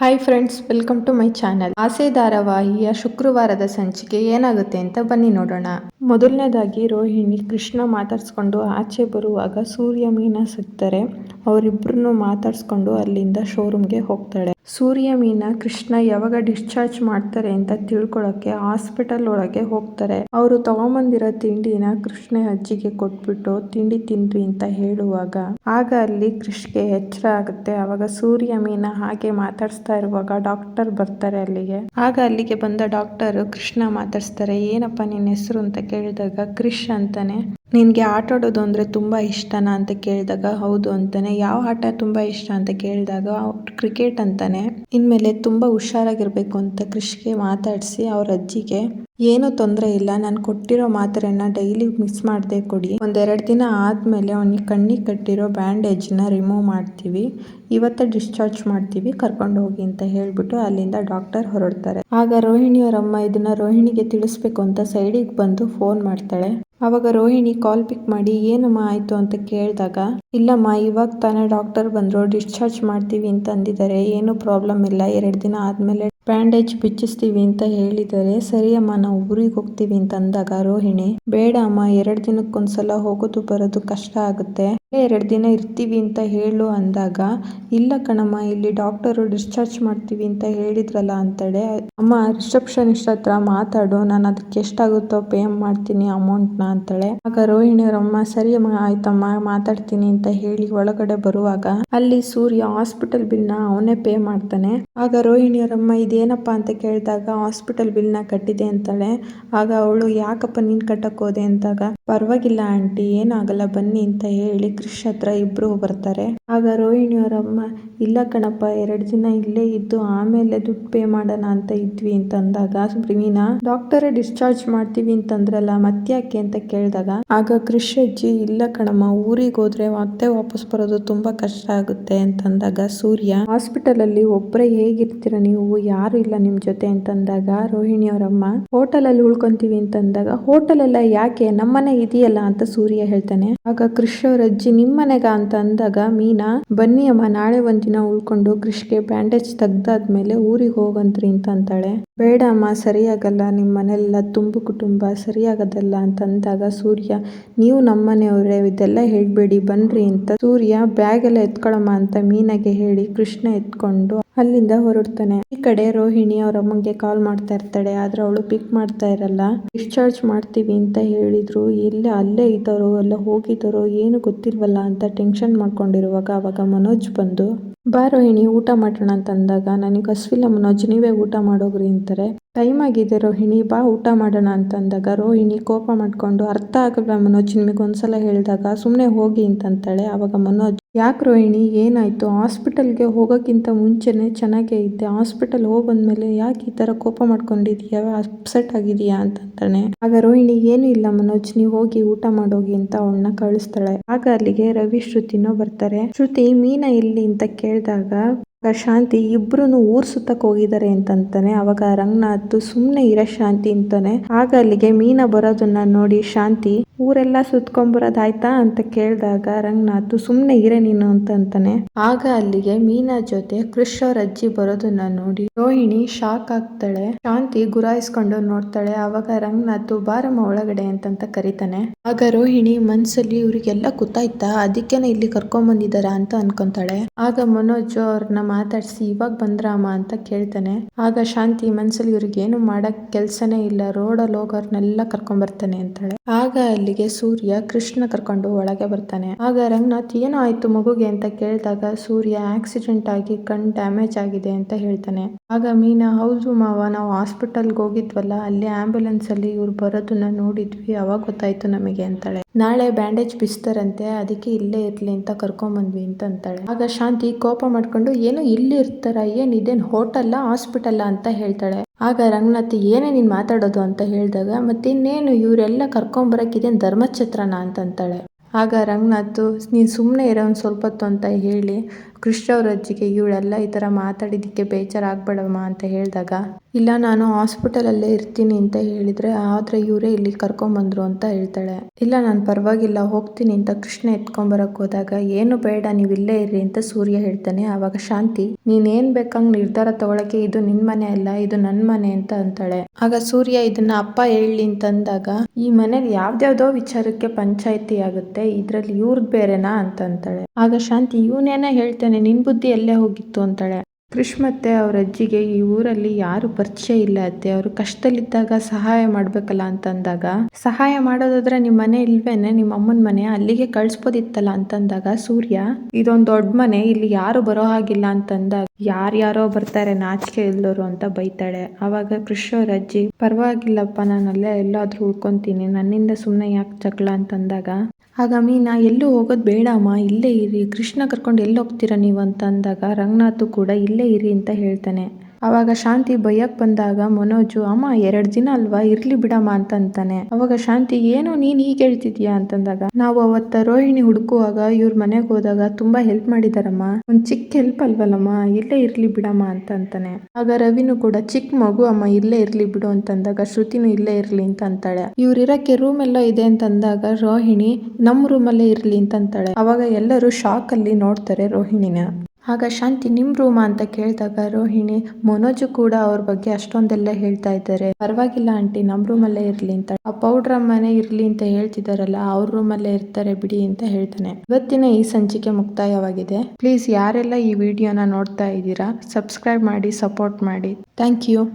Hi friends welcome to my channel Aase ಧಾರಾವಾಹಿಯ ಶುಕ್ರವಾರದ ಸಂಚಿಕೆ ಏನಾಗುತ್ತೆ ಅಂತ ಬನ್ನಿ ನೋಡೋಣ. ಮೊದಲನೇದಾಗಿ ರೋಹಿಣಿ ಕೃಷ್ಣ ಮಾತಾಡ್ಸ್ಕೊಂಡು ಆಚೆ ಬರುವಾಗ ಸೂರ್ಯ ಮೀನ ಸಿಗ್ತಾರೆ. ಅವರಿಬ್ಬರನ್ನು ಮಾತಾಡ್ಸ್ಕೊಂಡು ಅಲ್ಲಿಂದ ಶೋರೂಮ್ಗೆ ಹೋಗ್ತಾಳೆ. ಸೂರ್ಯ ಮೀನ ಕೃಷ್ಣ ಯಾವಾಗ ಡಿಸ್ಚಾರ್ಜ್ ಮಾಡ್ತಾರೆ ಅಂತ ತಿಳ್ಕೊಳಕ್ಕೆ ಹಾಸ್ಪಿಟಲ್ ಒಳಗೆ ಹೋಗ್ತಾರೆ. ಅವರು ತಗೊಂಬಂದಿರೋ ತಿಂಡಿನ ಕೃಷ್ಣ ಅಜ್ಜಿಗೆ ಕೊಟ್ಬಿಟ್ಟು ತಿಂಡಿ ತಿನ್ರಿ ಅಂತ ಹೇಳುವಾಗ, ಆಗ ಅಲ್ಲಿ ಕೃಷ್ಣಗೆ ಎಚ್ಚರ ಆಗುತ್ತೆ. ಅವಾಗ ಸೂರ್ಯ ಮೀನ ಹಾಗೆ ಮಾತಾಡ್ಸ್ತಾ ಇರುವಾಗ ಡಾಕ್ಟರ್ ಬರ್ತಾರೆ ಅಲ್ಲಿಗೆ. ಆಗ ಅಲ್ಲಿಗೆ ಬಂದ ಡಾಕ್ಟರ್ ಕೃಷ್ಣ ಮಾತಾಡ್ಸ್ತಾರೆ, ಏನಪ್ಪ ನಿನ್ನ ಹೆಸರು? ಅಂತ ಕೇಳಿದಾಗ ಕ್ರಿಶ್ ಅಂತಾನೆ. ನಿನ್ಗೆ ಆಟ ಆಡೋದು ಅಂದರೆ ತುಂಬ ಇಷ್ಟನಾ ಅಂತ ಕೇಳಿದಾಗ, ಹೌದು ಅಂತಾನೆ. ಯಾವ ಆಟ ತುಂಬ ಇಷ್ಟ ಅಂತ ಕೇಳಿದಾಗ ಕ್ರಿಕೆಟ್ ಅಂತಾನೆ. ಇನ್ಮೇಲೆ ತುಂಬ ಹುಷಾರಾಗಿರ್ಬೇಕು ಅಂತ ಕ್ರಿಶ್ಗೆ ಮಾತಾಡಿಸಿ ಅವ್ರ ಅಜ್ಜಿಗೆ ಏನು ತೊಂದರೆ ಇಲ್ಲ. ನಾನು ಕೊಟ್ಟಿರೋ ಮಾತ್ರೆನ ಡೈಲಿ ಮಿಸ್ ಮಾಡದೆ ಕೊಡಿ. ಒಂದೆರಡು ದಿನ ಆದಮೇಲೆ ಅವನಿಗೆ ಕಣ್ಣಿಗೆ ಕಟ್ಟಿರೋ ಬ್ಯಾಂಡೇಜ್ನ ರಿಮೂವ್ ಮಾಡ್ತೀವಿ. ಇವತ್ತೇ ಡಿಸ್ಚಾರ್ಜ್ ಮಾಡ್ತೀವಿ. ಕರ್ಕೊಂಡು ಹೋಗಿ ಅಂತ ಹೇಳಿಬಿಟ್ಟು ಅಲ್ಲಿಂದ ಡಾಕ್ಟರ್ ಹೊರಡ್ತಾರೆ. ಆಗ ರೋಹಿಣಿಯವರಮ್ಮ ಇದನ್ನ ರೋಹಿಣಿಗೆ ತಿಳಿಸ್ಬೇಕು ಅಂತ ಸೈಡಿಗೆ ಬಂದು ಫೋನ್ ಮಾಡ್ತಾಳೆ. ಅವಾಗ ರೋಹಿಣಿ ಕಾಲ್ ಪಿಕ್ ಮಾಡಿ, ಏನಮ್ಮ ಆಯ್ತು? ಅಂತ ಕೇಳಿದಾಗ, ಇಲ್ಲಮ್ಮ, ಇವಾಗ ತಾನೇ ಡಾಕ್ಟರ್ ಬಂದರು. ಡಿಸ್ಚಾರ್ಜ್ ಮಾಡ್ತೀವಿ ಅಂತ ಅಂದಿದ್ದಾರೆ. ಏನು ಪ್ರಾಬ್ಲಮ್ ಇಲ್ಲ. ಎರಡು ದಿನ ಆದ್ಮೇಲೆ ಬ್ಯಾಂಡೇಜ್ ಬಿಚ್ಚಿಸ್ತೀವಿ ಅಂತ ಹೇಳಿದರೆ ಸರಿಯಮ್ಮ ನಾವು ಊರಿಗೆ ಹೋಗ್ತೀವಿ ಅಂತ ಅಂದಾಗ ರೋಹಿಣಿ, ಬೇಡ ಅಮ್ಮ, ಎರಡು ದಿನಕ್ಕೊಂದ್ಸಲ ಹೋಗೋದು ಬರೋದು ಕಷ್ಟ ಆಗುತ್ತೆ. ಎರಡು ದಿನ ಇರ್ತೀವಿ ಅಂತ ಹೇಳು ಅಂದಾಗ, ಇಲ್ಲ ಕಣಮ್ಮ, ಇಲ್ಲಿ ಡಾಕ್ಟರು ಡಿಸ್ಚಾರ್ಜ್ ಮಾಡ್ತೀವಿ ಅಂತ ಹೇಳಿದ್ರಲ್ಲ ಅಂತಾಳೆ, ಅಮ್ಮ, ರಿಸೆಪ್ಷನಿಸ್ಟ್ ಹತ್ರ ಮಾತಾಡು, ನಾನು ಅದಕ್ಕೆ ಎಷ್ಟಾಗುತ್ತೋ ಪೇ ಮಾಡ್ತೀನಿ ಅಮೌಂಟ್ನ ಅಂತಾಳೆ. ಆಗ ರೋಹಿಣಿಯವರಮ್ಮ ಸರಿ ಅಮ್ಮ, ಆಯ್ತಮ್ಮ, ಮಾತಾಡ್ತೀನಿ ಅಂತ ಹೇಳಿ ಒಳಗಡೆ ಬರುವಾಗ, ಅಲ್ಲಿ ಸೂರ್ಯ ಹಾಸ್ಪಿಟಲ್ ಬಿಲ್ನ ಅವನೇ ಪೇ ಮಾಡ್ತಾನೆ. ಆಗ ರೋಹಿಣಿಯವರಮ್ಮ ಇದೇನಪ್ಪ ಅಂತ ಕೇಳಿದಾಗ ಹಾಸ್ಪಿಟಲ್ ಬಿಲ್ನ ಕಟ್ಟಿದೆ ಅಂತಾಳೆ. ಆಗ ಅವಳು ಯಾಕಪ್ಪ ನೀನು ಕಟ್ಟಕ್ ಹೋದೆ? ಅಂದಾಗ ಪರವಾಗಿಲ್ಲ ಆಂಟಿ, ಏನಾಗಲ್ಲ ಬನ್ನಿ ಅಂತ ಹೇಳಿ ಕ್ರಿಶ್ ಹತ್ರ ಇಬ್ರು ಬರ್ತಾರೆ. ಆಗ ರೋಹಿಣಿ ಅವರಮ್ಮ, ಇಲ್ಲ ಕಣಪ್ಪ, ಎರಡು ದಿನ ಇಲ್ಲೇ ಇದ್ದು ಆಮೇಲೆ ದುಡ್ಡು ಪೇ ಮಾಡೋಣ ಅಂತ ಇದ್ವಿ ಅಂತ ಅಂದಾಗ ಮೀನಾ ಡಾಕ್ಟರ್ ಡಿಸ್ಚಾರ್ಜ್ ಮಾಡ್ತೀವಿ ಅಂತಂದ್ರಲ್ಲ, ಮತ್ತ್ಯಾಕೆ ಅಂತ ಕೇಳಿದಾಗ, ಆಗ ಕ್ರಿಶ್ ಅಜ್ಜಿ, ಇಲ್ಲ ಕಣಮ್ಮ, ಊರಿಗೆ ಹೋದ್ರೆ ಮತ್ತೆ ವಾಪಸ್ ಬರೋದು ತುಂಬಾ ಕಷ್ಟ ಆಗುತ್ತೆ ಅಂತಂದಾಗ ಸೂರ್ಯ ಹಾಸ್ಪಿಟಲ್ ಅಲ್ಲಿ ಒಬ್ಬರೇ ಹೇಗಿರ್ತೀರ ನೀವು? ಯಾರು ಇಲ್ಲ ನಿಮ್ ಜೊತೆ ಅಂತಂದಾಗ ರೋಹಿಣಿಯವರಮ್ಮ ಹೋಟೆಲ್ ಅಲ್ಲಿ ಉಳ್ಕೊಂತೀವಿ ಅಂತಂದಾಗ ಹೋಟೆಲ್ ಎಲ್ಲ ಯಾಕೆ? ನಮ್ಮನೆ ಇದೆಯಲ್ಲ ಅಂತ ಸೂರ್ಯ ಹೇಳ್ತಾನೆ. ಆಗ ಕೃಷ್ಣ ಅವ್ರ ಅಜ್ಜಿ ನಿಮ್ಮನೆಗ ಅಂತ ಅಂದಾಗ ಮೀನಾ, ಬನ್ನಿ ಅಮ್ಮ, ನಾಳೆ ಒಂದಿನ ಉಳ್ಕೊಂಡು ಕೃಷ್ಗೆ ಬ್ಯಾಂಡೇಜ್ ತೆಗ್ದಾದ್ಮೇಲೆ ಊರಿಗೆ ಹೋಗಂತ್ರಿ ಅಂತ ಅಂತಾಳೆ. ಬೇಡ ಅಮ್ಮ, ಸರಿಯಾಗಲ್ಲ ನಿಮ್ ಮನೆಲ್ಲ ತುಂಬು ಕುಟುಂಬ, ಸರಿಯಾಗದಲ್ಲ ಅಂತ ಅಂದಾಗ ಸೂರ್ಯ, ನೀವು ನಮ್ಮನೆಯವರೇ ಇದೆಲ್ಲ ಹೇಳ್ಬೇಡಿ, ಬನ್ರಿ ಅಂತ ಸೂರ್ಯ ಬ್ಯಾಗ್ ಎಲ್ಲ ಎತ್ಕೊಳಮ್ಮ ಅಂತ ಮೀನಾಗೆ ಹೇಳಿ ಕೃಷ್ಣ ಎತ್ಕೊಂಡು ಅಲ್ಲಿಂದ ಹೊರಡ್ತಾನೆ. ಈ ಕಡೆ ರೋಹಿಣಿ ಅವ್ರ ಅಮ್ಮಂಗೆ ಕಾಲ್ ಮಾಡ್ತಾ ಇರ್ತಾಳೆ. ಆದ್ರೆ ಅವಳು ಪಿಕ್ ಮಾಡ್ತಾ ಇರಲ್ಲ. ಡಿಸ್ಚಾರ್ಜ್ ಮಾಡ್ತೀವಿ ಅಂತ ಹೇಳಿದ್ರು. ಎಲ್ಲ ಅಲ್ಲೇ ಇದ್ದಾರೋ ಎಲ್ಲ ಹೋಗಿದ್ದಾರೋ ಏನು ಗೊತ್ತಿಲ್ವಲ್ಲ ಅಂತ ಟೆನ್ಷನ್ ಮಾಡ್ಕೊಂಡಿರುವಾಗ ಅವಾಗ ಮನೋಜ್ ಬಂದು, ಬಾ ರೋಹಿಣಿ, ಊಟ ಮಾಡೋಣ ಅಂತ ಅಂದಾಗ, ನನಗೆ ಹಸ್ವಿಲ್ಲ ಮನೋಜ್, ನೀವೇ ಊಟ ಮಾಡೋಗ್ರಿ ಅಂತಾರೆ. ಟೈಮ್ ಆಗಿದೆ ರೋಹಿಣಿ, ಬಾ ಊಟ ಮಾಡೋಣ ಅಂತ ಅಂದಾಗ ರೋಹಿಣಿ ಕೋಪ ಮಾಡ್ಕೊಂಡು, ಅರ್ಥ ಆಗಲ್ಲ ಮನೋಜ್, ನಿಮಗೆ ಒಂದ್ಸಲ ಹೇಳಿದಾಗ ಸುಮ್ಮನೆ ಹೋಗಿ ಅಂತಂತಾಳೆ ಅವಾಗ ಮನೋಜ್ ಯಾಕೆ ರೋಹಿಣಿ, ಏನಾಯ್ತು? ಹಾಸ್ಪಿಟಲ್ಗೆ ಹೋಗೋಕ್ಕಿಂತ ಮುಂಚೆನೇ ಚೆನ್ನಾಗೇ ಇದ್ದೆ. ಹಾಸ್ಪಿಟಲ್ ಹೋಗಿ ಬಂದಮೇಲೆ ಯಾಕೆ ಈ ತರ ಕೋಪ ಮಾಡ್ಕೊಂಡಿದೀಯ? ಅಪ್ಸೆಟ್ ಆಗಿದೆಯಾ ಅಂತಂತಾನೆ ಆಗ ರೋಹಿಣಿ, ಏನು ಇಲ್ಲ ಮನೋಜ್, ನೀವು ಹೋಗಿ ಊಟ ಮಾಡೋಗಿ ಅಂತ ಅವಳನ್ನ ಕಳಿಸ್ತಾಳೆ. ಆಗ ಅಲ್ಲಿಗೆ ರವಿ, ಶ್ರುತಿನೂ ಬರ್ತಾರೆ. ಶ್ರುತಿ, ಮೀನಾ ಎಲ್ಲಿ? ಅಂತ ಕೇಳಿದಾಗ ಶಾಂತಿ ಇಬ್ರು ಊರ್ ಸುತ್ತಕ್ ಹೋಗಿದ್ದಾರೆ ಅಂತಂತಾನೆ. ಅವಾಗ ರಂಗನಾಥ್ ಸುಮ್ನೆ ಇರ ಶಾಂತಿ ಅಂತಾನೆ. ಆಗ ಅಲ್ಲಿಗೆ ಮೀನಾ ಬರೋದನ್ನ ನೋಡಿ ಶಾಂತಿ, ಊರೆಲ್ಲ ಸುತ್ಕೊಂಡ್ಬರೋದಾಯ್ತಾ ಅಂತ ಕೇಳಿದಾಗ ರಂಗನಾಥ್ ಸುಮ್ನೆ ಇರ ನೀನು ಅಂತ ಅಂತಾನೆ ಆಗ ಅಲ್ಲಿಗೆ ಮೀನಾ ಜೊತೆ ಕೃಷ್ ಅವ್ರ ಅಜ್ಜಿ ಬರೋದನ್ನ ನೋಡಿ ರೋಹಿಣಿ ಶಾಕ್ ಆಗ್ತಾಳೆ. ಶಾಂತಿ ಗುರಾಯಿಸ್ಕೊಂಡು ನೋಡ್ತಾಳೆ. ಅವಾಗ ರಂಗನಾಥ್ ಬಾರಮ್ಮ ಒಳಗಡೆ ಅಂತಂತ ಕರಿತಾನೆ. ಆಗ ರೋಹಿಣಿ, ಮನ್ಸಲ್ಲಿ ಇವ್ರಿಗೆಲ್ಲ ಗೊತ್ತಾಯ್ತಾ? ಅದಕ್ಕೇನೆ ಇಲ್ಲಿ ಕರ್ಕೊಂಡ್ ಬಂದಿದಾರ ಅಂತ ಅನ್ಕೊಂತಾಳೆ. ಆಗ ಮನೋಜ್ ಅವ್ರನ್ನ ಮಾತಾಡ್ಸಿ, ಇವಾಗ ಬಂದ್ರಾಮ ಅಂತ ಕೇಳ್ತಾನೆ. ಆಗ ಶಾಂತಿ ಮನ್ಸಲ್ಲಿ ಇವ್ರಿಗೆ ಏನು ಮಾಡಕ್ ಕೆಲ್ಸನೇ ಇಲ್ಲ. ರೋಡಲ್ಲಿ ಹೋಗೋರ್ನೆಲ್ಲ ಕರ್ಕೊಂಡ್ ಬರ್ತಾನೆ ಅಂತಾಳೆ. ಆಗ ಅಲ್ಲಿಗೆ ಸೂರ್ಯ ಕೃಷ್ಣ ಕರ್ಕೊಂಡು ಒಳಗೆ ಬರ್ತಾನೆ. ಆಗ ರಂಗನಾಥ್, ಏನೋ ಆಯ್ತು ಮಗುಗೆ? ಅಂತ ಕೇಳಿದಾಗ ಸೂರ್ಯ ಆಕ್ಸಿಡೆಂಟ್ ಆಗಿ ಕಣ್ ಡ್ಯಾಮೇಜ್ ಆಗಿದೆ ಅಂತ ಹೇಳ್ತಾನೆ. ಆಗ ಮೀನಾ, ಹೌದು ಮಾವ, ನಾವು ಹಾಸ್ಪಿಟಲ್ಗೆ ಹೋಗಿದ್ವಲ್ಲ, ಅಲ್ಲಿ ಆಂಬ್ಯುಲೆನ್ಸ್ ಅಲ್ಲಿ ಇವ್ರು ಬರೋದನ್ನ ನೋಡಿದ್ವಿ, ಅವಾಗ ಗೊತ್ತಾಯ್ತು ನಮಗೆ ಅಂತಾಳೆ. ನಾಳೆ ಬ್ಯಾಂಡೇಜ್ ಬಿಸ್ತಾರಂತೆ, ಅದಕ್ಕೆ ಇಲ್ಲೇ ಇರ್ಲಿ ಅಂತ ಕರ್ಕೊಂಬಂದ್ವಿ ಅಂತ ಅಂತಾಳೆ. ಆಗ ಶಾಂತಿ ಕೋಪ ಮಾಡ್ಕೊಂಡು, ಏನು ಇಲ್ಲಿ ಇರ್ತಾರ, ಏನ್ ಇದೇನ್ ಹೋಟೆಲ್ಲ ಹಾಸ್ಪಿಟಲ್ ಅಂತ ಹೇಳ್ತಾಳೆ. ಆಗ ರಂಗನಾಥ್, ಏನೇ ನೀನ್ ಮಾತಾಡೋದು ಅಂತ ಹೇಳಿದಾಗ, ಮತ್ತಿನ್ನೇನು ಇವರೆಲ್ಲ ಕರ್ಕೊಂಬರಕ್ ಇದೇನ್ ಧರ್ಮಛತ್ರನ ಅಂತ ಅಂತಾಳೆ. ಆಗ ರಂಗನಾಥ್, ನೀನು ಸುಮ್ಮನೆ ಇರೋ ಒಂದು ಸ್ವಲ್ಪ ಹೊತ್ತು ಅಂತ ಹೇಳಿ ಕೃಷ್ಣ ಅವ್ರ ಅಜ್ಜಿಗೆ ಇವಳೆಲ್ಲ ಈ ಥರ ಮಾತಾಡಿದ್ದಕ್ಕೆ ಬೇಜಾರಾಗ್ಬೇಡಮ್ಮ ಅಂತ ಹೇಳಿದಾಗ, ಇಲ್ಲ ನಾನು ಹಾಸ್ಪಿಟಲಲ್ಲೇ ಇರ್ತೀನಿ ಅಂತ ಹೇಳಿದ್ರೆ, ಆದ್ರೆ ಇವರೇ ಇಲ್ಲಿ ಕರ್ಕೊಂಡ್ ಬಂದ್ರು ಅಂತ ಹೇಳ್ತಾಳೆ. ಇಲ್ಲ, ನಾನು ಪರವಾಗಿಲ್ಲ, ಹೋಗ್ತೀನಿ ಅಂತ ಕೃಷ್ಣ ಎತ್ಕೊಂಬರಕ್ಕೆ ಬರಕ್ ಹೋದಾಗ, ಏನು ಬೇಡ, ನೀವು ಇಲ್ಲೇ ಇರ್ರಿ ಅಂತ ಸೂರ್ಯ ಹೇಳ್ತಾನೆ. ಆವಾಗ ಶಾಂತಿ, ನೀನೇನು ಬೇಕಂಗೆ ನಿರ್ಧಾರ ತಗೊಳಕ್ಕೆ ಇದು ನಿನ್ನ ಮನೆ ಅಲ್ಲ, ಇದು ನನ್ನ ಮನೆ ಅಂತ ಅಂತಾಳೆ. ಆಗ ಸೂರ್ಯ ಇದನ್ನ ಅಪ್ಪ ಹೇಳಿ ಅಂತಂದಾಗ ಈ ಮನೇಲಿ ಯಾವ್ದ್ಯಾವ್ದೋ ವಿಚಾರಕ್ಕೆ ಪಂಚಾಯಿತಿ ಆಗುತ್ತೆ ಇದ್ರಲ್ಲಿ ಇವ್ರದ್ ಬೇರೆನಾ ಅಂತ ಅಂತಾಳೆ. ಆಗ ಶಾಂತಿ, ಇವನೇನ ಹೇಳ್ತಾನೆ ನಿನ್ ಬುದ್ಧಿ ಎಲ್ಲೇ ಹೋಗಿತ್ತು ಅಂತಾಳೆ. ಕೃಷ್ ಮತ್ತೆ ಅವ್ರ ಅಜ್ಜಿಗೆ, ಈ ಊರಲ್ಲಿ ಯಾರು ಪರಿಚಯ ಇಲ್ಲ ಅತ್ತೆ, ಅವರು ಕಷ್ಟದಲ್ಲಿದ್ದಾಗ ಸಹಾಯ ಮಾಡ್ಬೇಕಲ್ಲ? ಅಂತ ಅಂದಾಗ, ಸಹಾಯ ಮಾಡೋದಾದ್ರೆ ನಿಮ್ ಮನೆ ಇಲ್ವೇನೆ? ನಿಮ್ಮ ಅಮ್ಮನ ಮನೆ ಅಲ್ಲಿಗೆ ಕಳ್ಸ್ಬೋದಿತ್ತಲ್ಲ? ಅಂತಂದಾಗ ಸೂರ್ಯ, ಇದೊಂದ್ ದೊಡ್ಡ ಮನೆ, ಇಲ್ಲಿ ಯಾರು ಬರೋ ಹಾಗಿಲ್ಲ ಅಂತಂದಾಗ ಯಾರ್ಯಾರೋ ಬರ್ತಾರೆ ನಾಚಿಕೆ ಇಲ್ದೋರು ಅಂತ ಬೈತಾಳೆ. ಅವಾಗ ಕೃಷ್ ಅವ್ರ ಅಜ್ಜಿ, ಪರವಾಗಿಲ್ಲಪ್ಪ ನಾನು ಅಲ್ಲೇ ಎಲ್ಲಾದ್ರೂ ಉಳ್ಕೊಂತೀನಿ, ನನ್ನಿಂದ ಸುಮ್ನೆ ಯಾಕೆ ಜಗಳ? ಅಂತಂದಾಗ ಆಗ ಮೀನಾ ಎಲ್ಲೂ ಹೋಗೋದು ಬೇಡ ಅಮ್ಮ ಇಲ್ಲೇ ಇರಿ. ಕೃಷ್ಣ ಕರ್ಕೊಂಡು ಎಲ್ಲಿ ಹೋಗ್ತೀರ ನೀವು? ಅಂತ ಅಂದಾಗ ರಂಗನಾಥು ಕೂಡ ಇಲ್ಲೇ ಇರಿ ಅಂತ ಹೇಳ್ತಾನೆ. ಅವಾಗ ಶಾಂತಿ ಬೈಯಕ್ ಬಂದಾಗ ಮನೋಜು, ಅಮ್ಮ, ಎರಡ್ ದಿನ ಅಲ್ವಾ? ಇರ್ಲಿ ಬಿಡಮ್ಮ ಅಂತ ಅಂತಾನೆ ಅವಾಗ ಶಾಂತಿ, ಏನು, ನೀನ್ ಹೀಗೆ ಹೇಳ್ತಿದ್ಯಾ? ಅಂತಂದಾಗ, ನಾವು ಅವತ್ತ ರೋಹಿಣಿ ಹುಡುಕುವಾಗ ಇವ್ರ ಮನೆಗೆ ಹೋದಾಗ ತುಂಬಾ ಹೆಲ್ಪ್ ಮಾಡಿದಾರಮ್ಮ. ಒಂದ್ ಚಿಕ್ಕ ಹೆಲ್ಪ್ ಅಲ್ವಲ್ಲಮ್ಮ? ಇಲ್ಲೇ ಇರ್ಲಿ ಬಿಡಮ್ಮ ಅಂತ ಅಂತಾನೆ ಆಗ ರವಿನು ಕೂಡ ಚಿಕ್ಕ ಮಗು ಅಮ್ಮ, ಇಲ್ಲೇ ಇರ್ಲಿ ಬಿಡು ಅಂತಂದಾಗ, ಶ್ರುತಿನು ಇಲ್ಲೇ ಇರ್ಲಿ ಅಂತ ಅಂತಾಳೆ ಇವ್ರ ಇರಕ್ಕೆ ರೂಮ್ ಎಲ್ಲ ಇದೆ ಅಂತಂದಾಗ, ರೋಹಿಣಿ, ನಮ್ ರೂಮ್ ಅಲ್ಲೇ ಇರ್ಲಿ ಅಂತ ಅಂತಾಳೆ ಅವಾಗ ಎಲ್ಲರೂ ಶಾಕ್ ಅಲ್ಲಿ ನೋಡ್ತಾರೆ ರೋಹಿಣಿನ. ಆಗ ಶಾಂತಿ ನಿಮ್ ರೂಮ ಅಂತ ಕೇಳಿದಾಗ ರೋಹಿಣಿ, ಮನೋಜು ಕೂಡ ಅವ್ರ ಬಗ್ಗೆ ಅಷ್ಟೊಂದೆಲ್ಲ ಹೇಳ್ತಾ ಇದ್ದಾರೆ. ಪರವಾಗಿಲ್ಲ ಆಂಟಿ, ನಮ್ ರೂಮ್ ಅಲ್ಲೇ ಇರ್ಲಿ ಅಂತ. ಆ ಪೌಡ್ರ್ ಮನೆ ಇರ್ಲಿ ಅಂತ ಹೇಳ್ತಿದಾರಲ್ಲ, ಅವ್ರ ರೂಮ್ ಅಲ್ಲೇ ಇರ್ತಾರೆ ಬಿಡಿ ಅಂತ ಹೇಳ್ತಾನೆ. ಇವತ್ತಿನ ಈ ಸಂಚಿಕೆ ಮುಕ್ತಾಯವಾಗಿದೆ. ಪ್ಲೀಸ್ ಯಾರೆಲ್ಲ ಈ ವಿಡಿಯೋನ ನೋಡ್ತಾ ಇದ್ದೀರಾ, ಸಬ್ಸ್ಕ್ರೈಬ್ ಮಾಡಿ, ಸಪೋರ್ಟ್ ಮಾಡಿ. Thank you.